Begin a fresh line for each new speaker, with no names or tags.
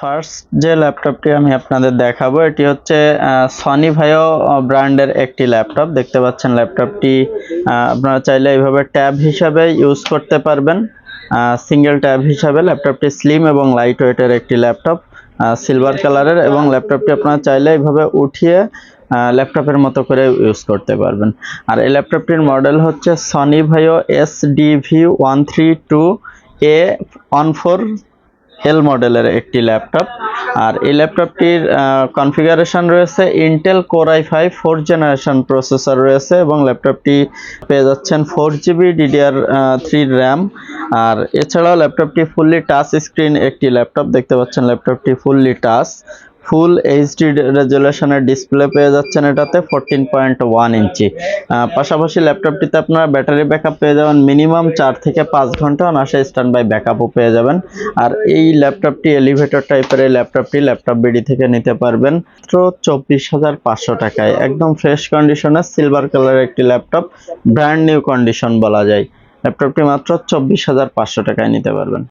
First যে ল্যাপটপটি আমি আপনাদের দেখাবো, এটি হচ্ছে সনি ভাইও ব্র্যান্ডের একটি ল্যাপটপ দেখতে পাচ্ছেন ল্যাপটপটি আপনারা চাইলে এইভাবে ট্যাব হিসাবে ইউজ করতে পারবেন। সিঙ্গেল ট্যাব হিসাবে ল্যাপটপটি স্লিম এবং লাইট ওয়েটের একটি ল্যাপটপ সিলভার কালারের এবং ল্যাপটপটি আপনারা চাইলে এইভাবে উঠিয়ে ল্যাপটপের মতো করে ইউজ করতে পারবেন। আর এই ল্যাপটপটির মডেল হচ্ছে Sony Vaio S DV one three two A one four L মডেলের একটি ল্যাপটপ আর এই ল্যাপটপটির কনফিগারেশন রয়েছে Intel core i five four generation processor রয়েছে এবং ল্যাপটপটি পেয়ে যাচ্ছেন four GB DDR three RAM আর এছাড়াও ল্যাপটপটি ফুললি টাচ স্ক্রিন একটি ল্যাপটপ দেখতে পাচ্ছেন ল্যাপটপটি ফুললি টাচ ফুল এইচডি রেজুলেশনের ডিসপ্লে পেয়ে যাচ্ছেন এটাতে ফোরটিন পয়েন্ট ওয়ান ইঞ্চি। পাশাপাশি ল্যাপটপটিতে আপনারা ব্যাটারি ব্যাকআপ পেয়ে যাবেন মিনিমাম চার থেকে পাঁচ ঘণ্টা অনাসে স্ট্যান্ড বাই ব্যাকআপও পেয়ে যাবেন। আর এই ল্যাপটপটি এলিভেটর টাইপের এই ল্যাপটপটি ল্যাপটপ বিডি থেকে নিতে পারবেন মাত্র চব্বিশ হাজার পাঁচশো টাকায়। একদম ফ্রেশ কন্ডিশনে সিলভার কালারের একটি ল্যাপটপ ব্র্যান্ড নিউ কন্ডিশন বলা যায়। ল্যাপটপটি মাত্র চব্বিশ হাজার পাঁচশো টাকায় নিতে পারবেন।